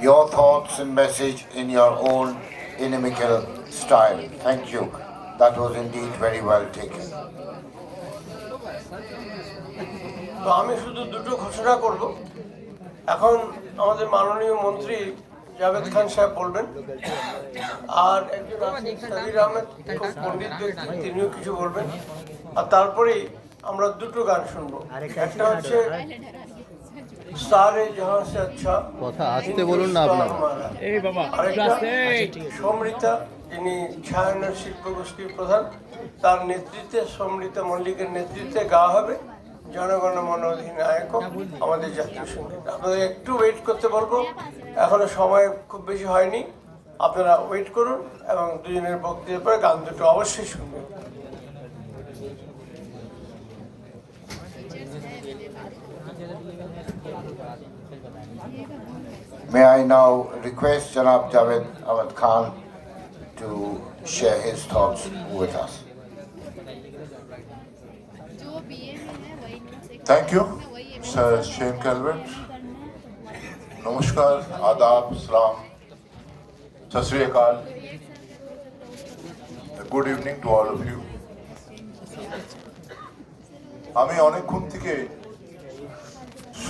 your thoughts and message in your own inimical style. Thank you. That was indeed very well taken. তো আমি শুধু দুটো ঘোষণা করব এখন আমাদের মাননীয় মন্ত্রী জাভেদ খান সাহেব বলবেন, আর একজন সাদির আহমেদ পণ্ডিত ব্যক্তি তিনিও কিছু বলবেন আর তারপরেই আমরা দুটো গান শুনব একটা হচ্ছে সারে জাহাঁ সে আচ্ছা কথা আসতে বলুন না আপনারা। এই বাবা সমৃতা যিনি ছায়ানট শিল্প গোষ্ঠীর প্রধান তার নেতৃত্বে সমৃতা মল্লিকের নেতৃত্বে গাওয়া হবে জনগণ মন অধিনায়ক আমাদের জাতীয় সংগীত আপনাদের একটু ওয়েট করতে বলব। এখনও সময় খুব বেশি হয়নি। আপনারা ওয়েট করুন এবং দুজনের বক্তৃতার পরে গান দুটো অবশ্যই শুনবেন। May I now request Janab Javed Ahmad Khan to share his thoughts with us. Thank you, Sir Shane Calvert. Namaskar, Adab, Salam, Sasriyakal. Good evening to all of you. আমি অনেকক্ষণ থেকে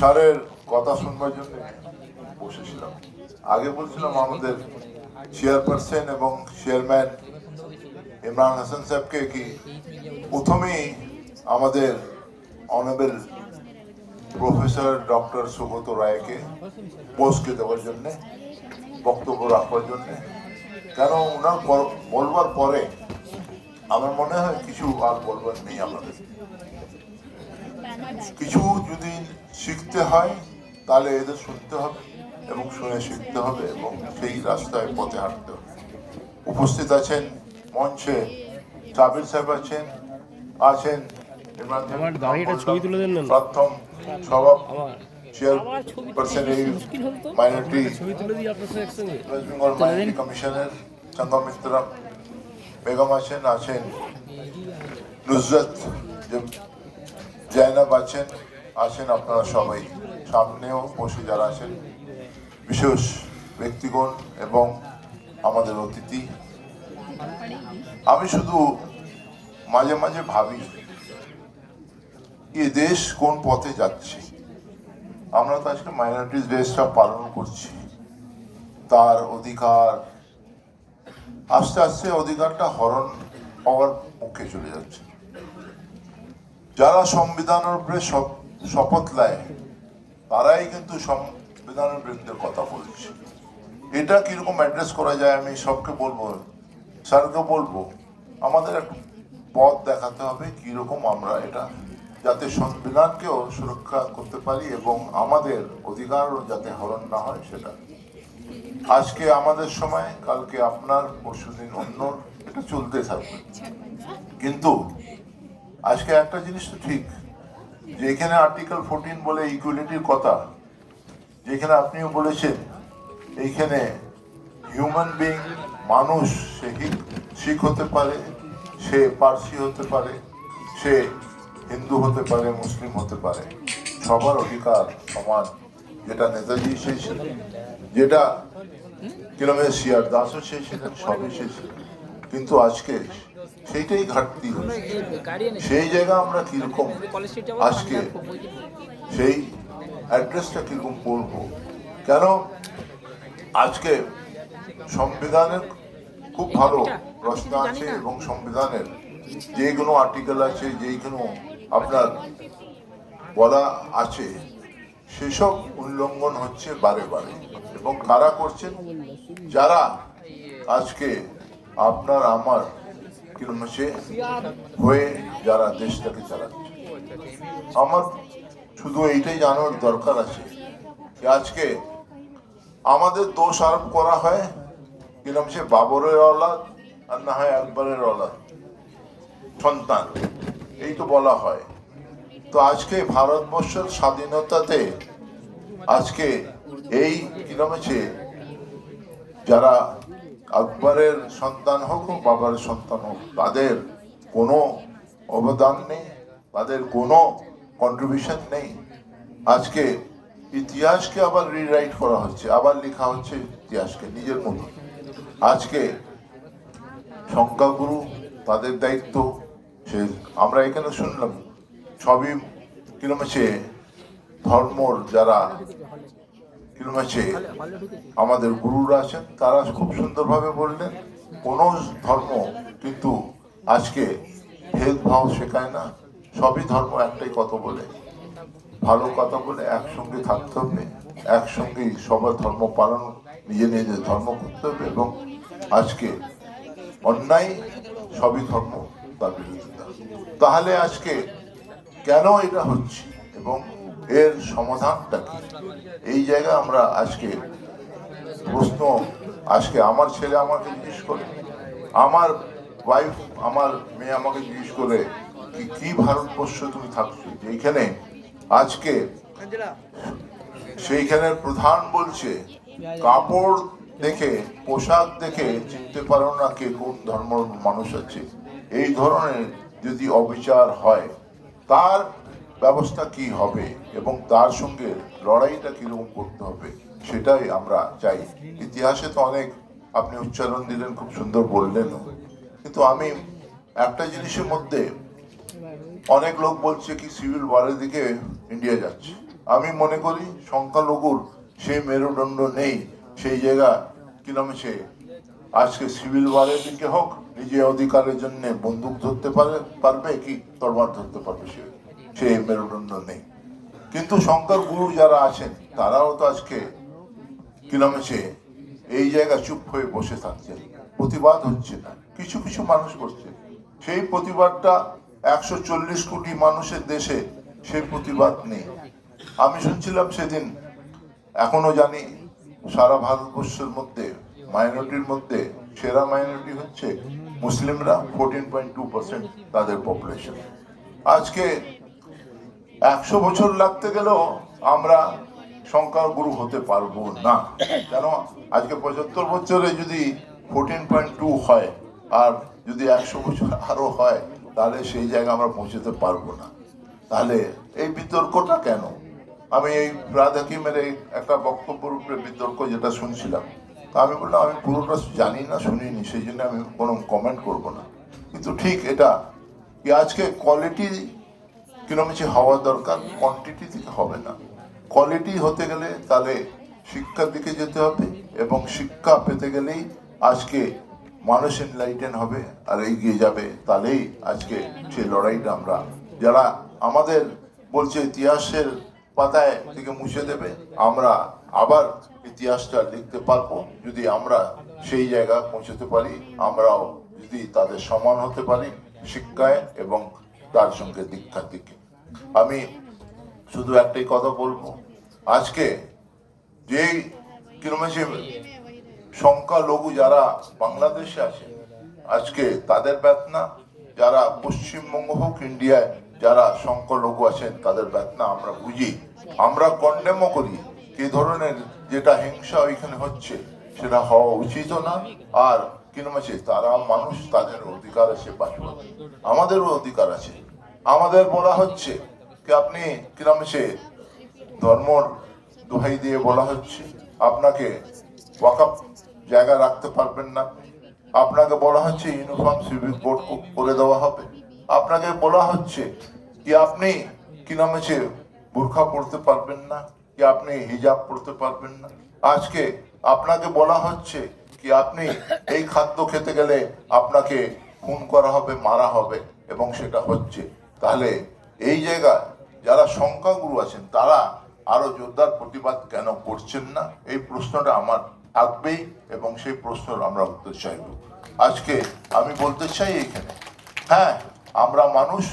স্যারের কথা শুনবার জন্য বসেছিলাম। আগে বলছিলাম আমাদের চেয়ারপারসন এবং চেয়ারম্যান ইমরান হাসান সাহেবকে কি প্রথমেই আমাদের অনারেবল প্রফেসর ডক্টর সুব্রত রায়কে পোস্টকে দেওয়ার জন্য, বক্তব্য রাখবার জন্যে। কেন ওনার বলবার পরে আমার মনে হয় কিছু আর বলবার নেই আমাদের। কিছু যদি শিখতে হয় তাহলে এদের শুনতে হবে এবং শুনে শিখতে হবে এবং সেই রাস্তায় পথে হাঁটতে হবে উপস্থিত আছেন মঞ্চে সাবির সাহেব আছেন আছেন। প্রাক্তন সভা চেয়ারপারসন এই। মাইনরিটি ওয়েস্ট বেঙ্গল মাইনরিটি কমিশনের চন্দ্রমিত্রা বেগম আছেন আছেন নুসরত যে- জয়নাব আছেন আছেন আপনারা সবাই। সামনেও বসে যারা আছেন, বিশেষ ব্যক্তিগণ এবং আমাদের অতিথি। আমি শুধু মাঝে মাঝে ভাবি, এ দেশ কোন পথে যাচ্ছে? আমরা তো আজকে মাইনরিটিস ডেসটা পালন করছি। তার অধিকার, আস্তে আস্তে অধিকারটা হরণ হওয়ার মুখে চলে যাচ্ছে। যারা সংবিধানের উপরে শপথ নেয়, তারাই কিন্তু সংবিধানের বিরুদ্ধে কথা বলছে। এটা কীরকম অ্যাড্রেস করা যায় আমি সবকে বলব? স্যারকে বলব, আমাদের একটা পথ দেখাতে হবে কীরকম আমরা এটা, যাতে সংবিধানকেও সুরক্ষা করতে পারি এবং আমাদের অধিকারও যাতে হরণ না হয় সেটা। আজকে আমাদের সময়, কালকে আপনার, পরশুদিন অন্য এটা চলতে থাকবে। কিন্তু আজকে একটা জিনিস তো ঠিক, যে এখানে আর্টিকেল ফোরটিন বলে ইকুয়ালিটির কথা, যেখানে আপনিও বলেছেন, এইখানে হিউম্যান বিং মানুষ, সে শিখ হতে পারে, সে পার্সি হতে পারে, সে হিন্দু হতে পারে, মুসলিম হতে পারে, সবার অধিকার সমান, যেটা নেতাজি চেয়েছিলেন যেটা কিলোমিটার সিয়ার দাসও চেয়েছিলেন সবই চেয়েছিলেন কিন্তু আজকে সেইটাই ঘাটতি সেই জায়গা আমরা কীরকম আজকে সেই অ্যাড্রেসটা কীরকম বলব? কেন? আজকে সংবিধানের খুব ভালো প্রশ্ন আছে এবং সংবিধানের যে কোনো আর্টিকেল আছে যেগুলো আপনার বলা আছে সেসব উল্লঙ্ঘন হচ্ছে বারে বারে। এবং কারা করছেন? যারা আজকে আপনার আমার সে হয়ে যারা দেশটাকে চালাচ্ছে। আমার শুধু এইটাই জানার দরকার আছে যে আজকে আমাদের দোষ আরোপ করা হয় কিরম সে বাবরের অলাদ আর না হয় আকবরের অলাদ, সন্তান। এই তো বলা হয়। তো আজকে ভারতবর্ষের স্বাধীনতাতে আজকে এই কিরম যারা আকবরের সন্তান হোক ও বাবার সন্তান হোক, তাদের কোনো অবদান নেই, তাদের কোনো কন্ট্রিবিউশন নেই। আজকে ইতিহাসকে আবার রিরাইট করা হচ্ছে, আবার লেখা হচ্ছে ইতিহাসকে, নিজের মতো। আজকে সংখ্যাগুরু তাদের দায়িত্ব, সে আমরা এখানে শুনলাম, সবই কিরম আছে ধর্মর যারা আছে আমাদের গুরুরা আছেন, তারা খুব সুন্দরভাবে বললেন, কোনো ধর্ম কিন্তু আজকে ভেদভাব শেখায় না, সবই ধর্ম একটাই কথা বলে। ভালো কথা বলে একসঙ্গে থাকতে হবে একসঙ্গেই সবার ধর্ম পালন, নিজে নিজের ধর্ম করতে হবে এবং আজকে অন্যায় সবই ধর্ম তার বিরোধিতা তাহলে আজকে কেন এটা হচ্ছে এবং এর সমাধানটা কি? এই জায়গায় আমরা আজকে প্রশ্ন, আজকে আমার ছেলে আমাকে জিজ্ঞেস করে, আমার ওয়াইফ আমার মেয়ে আমাকে জিজ্ঞেস করে কি কি ভারতবর্ষ তুমি থাকছো? যেখানে আজকে সেইখানের প্রধান বলছে, কাপড় দেখে, পোশাক দেখে চিনতে পারো না কে কোন ধর্ম মানুষ আছে। এই ধরনের যদি অবিচার হয়, তার ব্যবস্থা কি হবে এবং তার সঙ্গে লড়াইটা কীরকম করতে হবে, সেটাই আমরা চাই। ইতিহাসে তো অনেক আপনি উচ্চারণ দিলেন, খুব সুন্দর বললেন কিন্তু আমি একটা জিনিসের মধ্যে অনেক লোক বলছে কি সিভিল ওয়ারের দিকে ইন্ডিয়া যাচ্ছে। আমি মনে করি সংখ্যালঘুর সেই মেরুদণ্ড নেই, সেই জায়গা সে। আজকে সিভিল ওয়ারের দিকে হোক নিজে অধিকারের জন্য বন্দুক ধরতে পারে, পারবে কি তরবার ধরতে পারবে সে। সেই মেরুদণ্ড নেই। কিন্তু শঙ্কর গুরু যারা আছেন, তারাও তো আজকে কিরম সে এই জায়গা চুপ হয়ে বসে থাকছে প্রতিবাদ হচ্ছে না। কিছু কিছু মানুষ করছে। সেই প্রতিবাদটা একশো চল্লিশ কোটি মানুষের দেশে সেই প্রতিবাদ নেই। আমি শুনছিলাম সেদিন, এখনও জানি, সারা ভারতবর্ষের মধ্যে মাইনরিটির মধ্যে, সেরা মাইনরিটি হচ্ছে মুসলিমরা ফোরটিন পয়েন্ট টু পার্সেন্ট তাদের পপুলেশন আজকে একশো বছর লাগতে গেলেও আমরা সংখ্যাগুরু হতে পারব না। কেন? আজকে পঁচাত্তর বছরে যদি ফোরটিন পয়েন্ট টু হয়, আর যদি একশো বছর আরও হয়, তাহলে সেই জায়গায় আমরা পৌঁছতে পারব না। তাহলে এই বিতর্কটা কেন? আমি এই রাধাকিমের এই একটা বক্তব্যের উপরে বিতর্ক যেটা শুনছিলাম, তা আমি বললাম, আমি পুরোটা জানি না, শুনিনি, সেই জন্য আমি কোনো কমেন্ট করব না। কিন্তু ঠিক এটা আজকে কোয়ালিটি কিছু হওয়া দরকার কোয়ান্টিটি থেকে হবে না। কোয়ালিটি হতে গেলে তাহলে শিক্ষার দিকে যেতে হবে এবং শিক্ষা পেতে গেলেই আজকে মানুষ এনলাইটেন হবে, আর এগিয়ে যাবে তাহলেই আজকে সেই লড়াইটা আমরা, যারা আমাদের বলছে ইতিহাসের পাতায় থেকে মুছে দেবে, আমরা আবার ইতিহাসটা লিখতে পারব। যদি আমরা সেই জায়গায় পৌঁছতে পারি, আমরাও যদি তাদের সমান হতে পারি শিক্ষায় এবং তার সঙ্গে দীক্ষার দিকে। আমি শুধু একটাই কথা বলব। আজকে যেই আছে সংখ্যালঘু যারা বাংলাদেশে আছে, আজকে তাদের বেতনা, যারা পশ্চিমবঙ্গ হোক ইন্ডিয়ায় যারা সংখ্যালঘু আছেন, তাদের বেতনা আমরা বুঝি। আমরা কন্ডেমও করি কি ধরনের যেটা হিংসা ওইখানে হচ্ছে, সেটা হওয়া উচিত না। আর কিরম আছে, তারা মানুষ, তাদের অধিকার আছে বাঁচবার আমাদেরও অধিকার আছে। আমাদের বলা হচ্ছে কি আপনি? কিরম আছে ধর্মর দোহাই দিয়ে বলা হচ্ছে। আপনাকে ওয়াকাপ জায়গা রাখতে পারবেন না। আপনাকে বলা হচ্ছে ইউনিফর্ম সিভিক বোর্ড করে দেওয়া হবে। আপনাকে বলা হচ্ছে, কি আপনি কি নাম আছে বোরখা পড়তে পারবেন না? কি আপনি হিজাব পড়তে পারবেন না? আজকে আপনাকে বলা হচ্ছে, কি আপনি এই খাদ্য খেতে গেলে আপনাকে খুন করা হবে, মারা হবে এবং সেটা হচ্ছে। তাহলে এই জায়গায় যারা সংখ্যাগুরু আছেন, তারা আরও জোরদার প্রতিবাদ কেন করছেন না? এই প্রশ্নটা আমার থাকবেই এবং সেই প্রশ্নের আমরা উত্তর চাইব। আজকে আমি বলতে চাই এখানে হ্যাঁ আমরা মানুষ,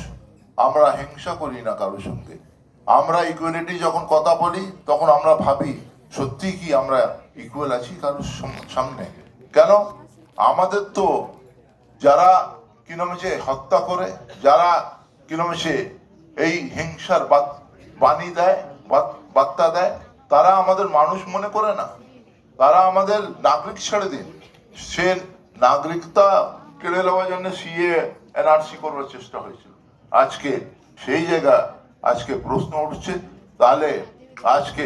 আমরা হিংসা করি না কারোর সঙ্গে। আমরা ইকুয়ালিটি যখন কথা বলি, তখন আমরা ভাবি সত্যি কি আমরা ইকুয়াল আছি কারোর সম- সামনে? কেন? আমাদের তো যারা কিনমেছে হত্যা করে, যারা কিনমেছে এই হিংসার বাণী দেয় বার্তা দেয়, তারা আমাদের মানুষ মনে করে না। তারা আমাদের নাগরিক ছেড়ে দিন। সে নাগরিকতা কেড়ে নেওয়ার জন্য সিএ, এনআরসি করবার চেষ্টা হয়েছিল। আজকে সেই জায়গা, আজকে প্রশ্ন উঠছে। তাহলে আজকে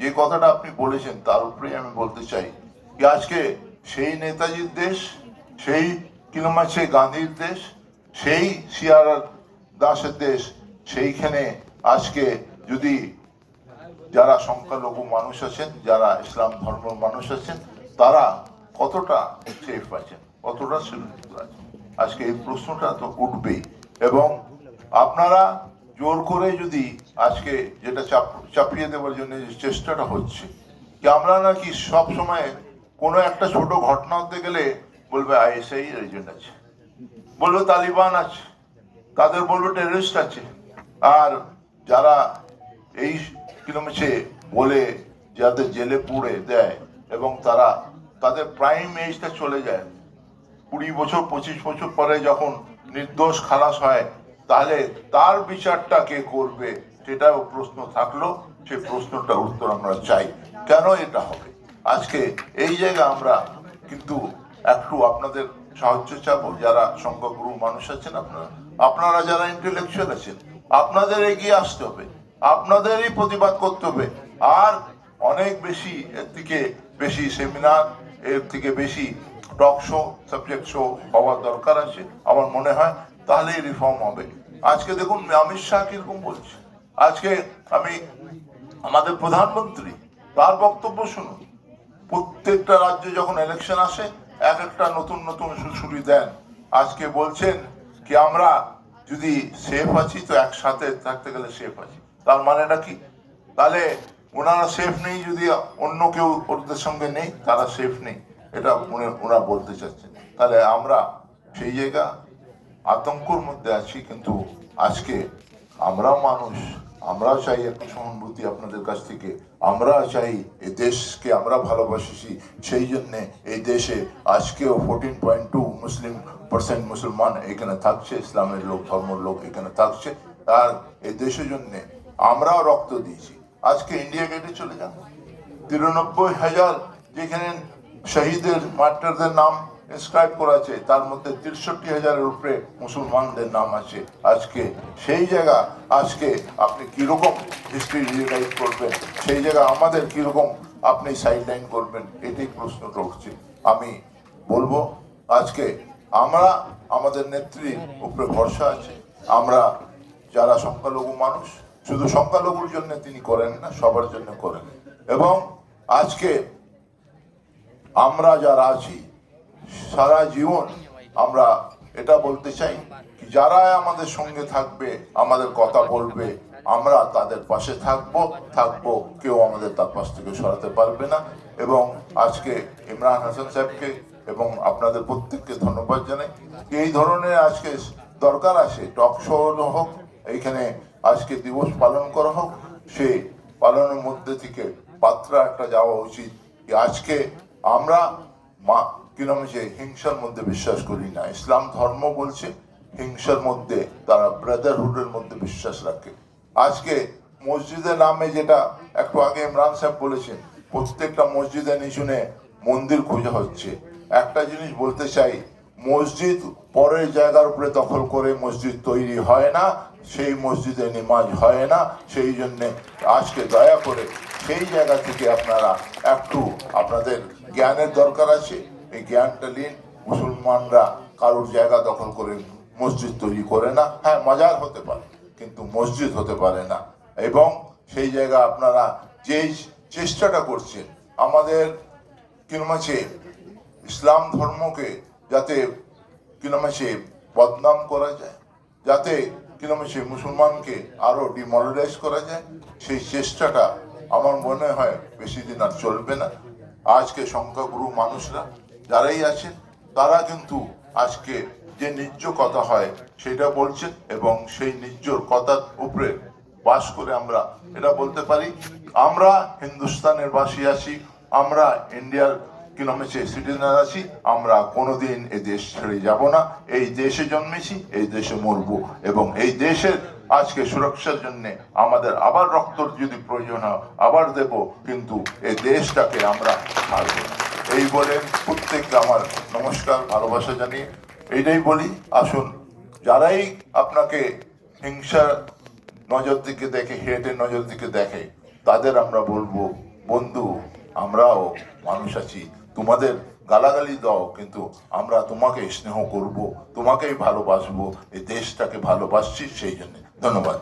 যে কথাটা আপনি বলেছেন, তার উপরেই আমি বলতে চাই যে আজকে সেই নেতাজির দেশ, সেই আছে গান্ধীর দেশ, সেই সিয়ার দাসের দেশ সেইখানে আজকে যদি যারা সংখ্যালঘু মানুষ আছেন, যারা ইসলাম ধর্মের মানুষ আছেন, তারা কতটা সেফ আছেন, কতটা সুরক্ষিত আছেন? আজকে এই প্রশ্নটা তো উঠবেই। এবং আপনারা জোর করে যদি আজকে যেটা চাপ, চাপিয়ে দেওয়ার জন্য যে চেষ্টাটা হচ্ছে যে আমরা নাকি সব সময় কোনো একটা ছোট ঘটনা হতে গেলে বলবে, আইএসআই এজেন্ট আছে। বলবে, তালিবান আছে। তাদের বলবে টেররিস্ট আছে। আর যারা এই কিলোমিছে বলে যাদের জেলে পুড়ে দেয় এবং তারা তাদের প্রাইম এজটা চলে যায়, কুড়ি বছর, পঁচিশ বছর পরে যখন নির্দোষ খালাস হয়, তাহলে তার বিচারটা কে করবে সেটাও প্রশ্ন থাকল সেই প্রশ্নটার উত্তর আমরা চাই। কেন এটা হবে? আজকে এই জায়গা আমরা কিন্তু একটু আপনাদের সাহায্য চাবো, যারা সংখ্যাগুরু মানুষ আছেন আপনারা। আপনারা যারা ইন্টেলেকচুয়াল আছেন আপনাদের এগিয়ে আসতে হবে। আপনাদেরই প্রতিবাদ করতে হবে। আর অনেক বেশি এর থেকে বেশি সেমিনার এর থেকে বেশি টক শো সাবজেক্ট শো হওয়ার দরকার আছে আমার মনে হয়। তাহলেই রিফর্ম হবে। আজকে দেখুন অমিত শাহ কীরকম বলছে। আজকে আমি আমাদের প্রধানমন্ত্রী, তার বক্তব্য শুনুন। প্রত্যেকটা রাজ্যে যখন ইলেকশন আসে, এক একটা নতুন নতুন সুশুরি দেন। আজকে বলছেন কি, আমরা যদি সেফ আছি, তো একসাথে থাকতে গেলে সেফ আছি। তার মানেটা কি? তাহলে ওনারা সেফ নেই যদি অন্য কেউ ওদের সঙ্গে নেই, তারা সেফ নেই। এটা ওনারা বলতে চাচ্ছেন। তাহলে আমরা সেই জায়গা, আতঙ্কর মধ্যে আছি, কিন্তু আজকে আমরাও মানুষ, আমরাও চাই একটু সহানুভূতি আপনাদের কাছ থেকে। আমরা চাই এই দেশকে আমরা ভালোবাসি, সেই জন্যে এই দেশে আজকেও fourteen point two Muslim percent মুসলমান এখানে থাকছে, ইসলামের লোক, ধর্মের লোক এখানে থাকছে। আর এই দেশের জন্য আমরাও রক্ত দিয়েছি। আজকে ইন্ডিয়া গেটে চলে যান। তিরানব্বই হাজার যেখানে শহীদের মাস্টারদের নাম ইনস্ক্রাইব করা আছে, তার মধ্যে তিরষট্টি হাজারের উপরে মুসলমানদের নাম আছে। আজকে সেই জায়গা, আজকে আপনি কীরকম হিস্ট্রি রিরাইট করবেন, সেই জায়গা আমাদের কীরকম আপনি সাইডলাইন করবেন, এটাই প্রশ্নটা উঠছে আমি বলব আজকে আমরা আমাদের নেত্রীর উপরে ভরসা আছে। আমরা যারা সংখ্যালঘু মানুষ, শুধু সংখ্যালঘুর জন্য তিনি করেন না, সবার জন্য করেন। এবং আজকে আমরা যারা আছি, সারা জীবন আমরা এটা বলতে চাই যারা আমাদের সঙ্গে থাকবে, আমাদের কথা বলবে, আমরা তাদের পাশে থাকব থাকব, কেউ আমাদের তার পাশ থেকে সরাতে পারবে না। এবং আজকে ইমরান হাসান সাহেবকে এবং আপনাদের প্রত্যেককে ধন্যবাদ জানাই। এই ধরনের আজকে দরকার আছে, টক শো হোক, এইখানে আজকে দিবস পালন করা হোক সেই পালনের মধ্যে থেকে পাত্রা একটা যাওয়া উচিত। যে আজকে আমরা মা কিরম যে, হিংসার মধ্যে বিশ্বাস করি না। ইসলাম ধর্ম বলছে, হিংসার মধ্যে তারা ব্রাদারহুডের মধ্যে বিশ্বাস রাখে। আজকে মসজিদের নামে যেটা একটু আগে ইমরান সাহেব বলেছেন, প্রত্যেকটা মসজিদের নিচুনে মন্দির খোঁজা হচ্ছে। একটা জিনিস বলতে চাই, মসজিদ পরের জায়গার উপরে দখল করে মসজিদ তৈরি হয় না, সেই মসজিদে নিমাজ হয় না, সেই জন্যে আজকে দয়া করে সেই জায়গা থেকে আপনারা একটু আপনাদের জ্ঞানের দরকার আছে। এই জ্ঞানটা নিন, মুসলমানরা কারোর জায়গা দখল করে মসজিদ তৈরি করে না। হ্যাঁ মজার হতে পারে, কিন্তু মসজিদ হতে পারে না। এবং সেই জায়গা আপনারা যে চেষ্টাটা করছেন, আমাদের কিরম আছে ইসলাম ধর্মকে যাতে আছে বদনাম করা যায়, যাতে আছে মুসলমানকে আরও ডিমোরালাইজ করা যায়, সেই চেষ্টাটা আমার মনে হয় বেশি দিন আর চলবে না। আজকে সংখ্যাগুরু মানুষরা যারাই আছেন, তারা কিন্তু আজকে যে নিজ কথা হয় সেটা বলছেন এবং সেই নিজর কথার উপরে বাস করে আমরা এটা বলতে পারি। আমরা হিন্দুস্তানের বাসী আছি, আমরা ইন্ডিয়ার কিলোমিটার সিটিজেন আছি, আমরা কোনোদিন এই দেশ ছেড়ে যাব না, এই দেশে জন্মেছি, এই দেশে মরবো। এবং এই দেশের আজকে সুরক্ষার জন্য আমাদের আবার রক্ত যদি প্রয়োজন হয়, আবার দেব, কিন্তু এই দেশটাকে আমরা ছাড়ব এই বলে প্রত্যেককে আমার নমস্কার, ভালোবাসা জানিয়ে এইটাই বলি। আসুন, যারাই আপনাকে হিংসা নজর দিকে দেখে, হেটের নজর দিকে দেখে, তাদের আমরা বলব, বন্ধু, আমরাও মানুষ আছি তোমাদের গালাগালি দাও, কিন্তু আমরা তোমাকে স্নেহ করব, তোমাকেই ভালোবাসবো, এই দেশটাকে ভালোবাসছি সেই জন্য। ধন্যবাদ।